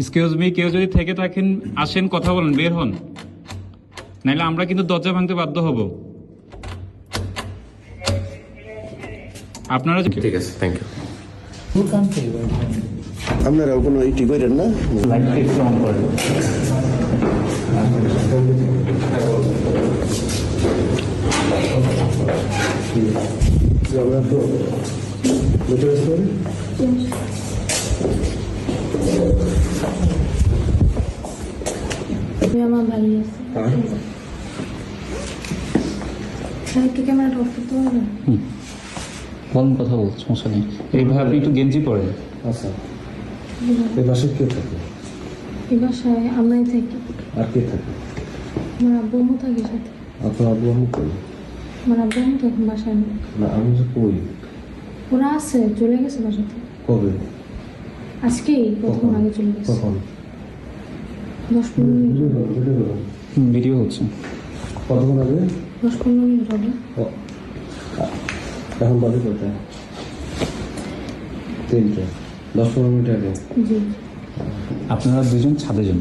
Excuse me কেউ যদি থেকে থাকেন আসেন কথা বলেন বের হন। নাইলে আমরা কিন্তু দরজা ভাঙতে বাধ্য হব। আপনারা ঠিক আছে থ্যাংক ইউ আপনারাও কোনো ইটি করেন না? আমরা তো বসে আসতে পারি আমি আমার বাড়ি আছে একটু ক্যামেরাটা অফ করতে পারবেন বলেন কথা বল সমস্যা নেই। এইভাবে আপনি একটু গেঞ্জি পরেন। আচ্ছা। এই বাসায় কে থাকে? এই বাসায় আমরাই থাকি। আর কে থাকে? আমার আব্বু আম্মু থাকে সাথে। আপনার আব্বু আমি কই? আমার আব্বু আম্মু তো এখন বাসায় না আমি যে কই? ওরা আছে চলে গেছে বাসাতে। কবে? আজকেই কতক্ষণ আগে চলে গেছে। কখন? দশ পনেরো মিনিট। ভিডিও হচ্ছে কতক্ষণ আগে? দশ পনেরো মিনিট হবে। এখন বাজে কটা তিনটে। দশ পনেরো মিনিট আগে? জি। আপনারা দুজন ছাদে যান।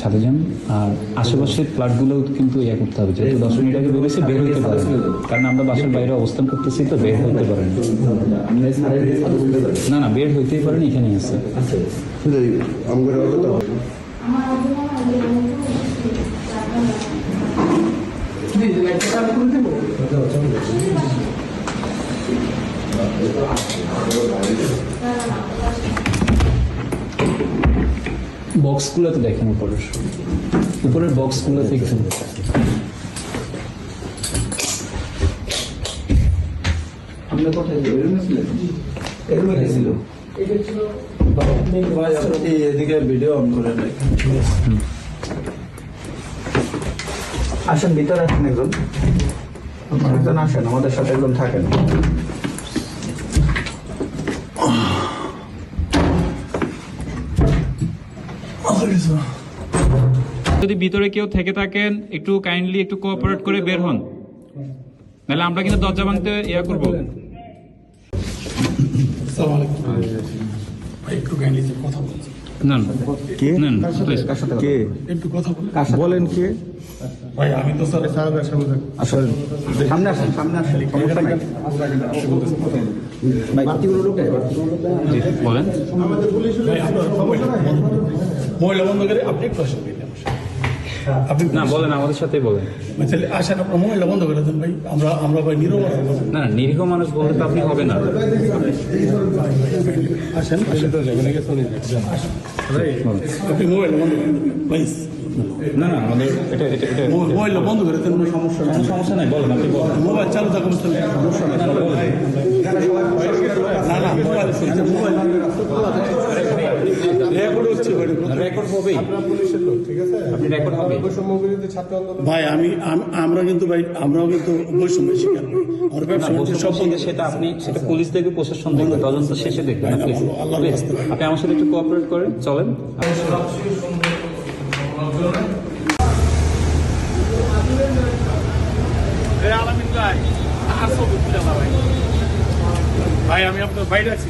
ছাদে যান। আর আশেপাশের ফ্ল্যাটগুলো কিন্তু ইয়ে করতে হবে। যেহেতু দশ মিনিট আগে বেরোছে বের হইতে পারেন। কারণ আমরা বাসার বাইরে অবস্থান করতেছি তো বের হইতে পারেন। না না বের হইতেই পারেন এখানেই আছে। কথা আমার বক্সগুলোতে দেখেন উপরের উপরের বক্সগুলো দেখেন। আমরা কোথায় এরকম গেছিল ভাই আপনি এদিকে ভিডিও অন করে আসেন ভিতরে আসেন একজন। একজন আসেন আমাদের সাথে একজন থাকেন। যদি ভিতরে কেউ থেকে থাকেন একটু কাইন্ডলি একটু কোঅপারেট করে বের হন। নাহলে আমরা কিন্তু দরজা ভাঙতে ইয়া করব। না না কে? না না please। কে? বলেন? কে আসেন। সামনে আসেন। সামনে আসেন। সমস্যা নাই। বলেন। মহিলা বন্ধ করে আপনি আপনি না বলেন আমাদের সাথেই বলেন। তাহলে আসেন আপনার বন্ধ করে দেন ভাই। আমরা আমরা ভাই নিরব আছি। না নিরীহ মানুষ বলতে তো আপনি হবে না। আসেন আপনি মোবাইল বন্ধ করে দেন প্লিজ না না আমাদের এটা এটা এটা। মোবাইল বন্ধ করে দেন কোনো সমস্যা নেই। কোনো সমস্যা নাই বলেন আপনি মোবাইল চালু থাকুন সমস্যা নেই। ভাই। রেকর্ড হবেই আপনি রেকর্ড হবে ভাই আমি আমরা কিন্তু ভাই আমরাও কিন্তু বৈষম্য শিকার সব সেটা আপনি সেটা পুলিশ দেখবে প্রশাসন দেখবে তদন্ত শেষে দেখবেন। আপনি আমার সাথে একটু কোঅপারেট করেন চলেন ভাই আমি আপনার বাইরে আছি।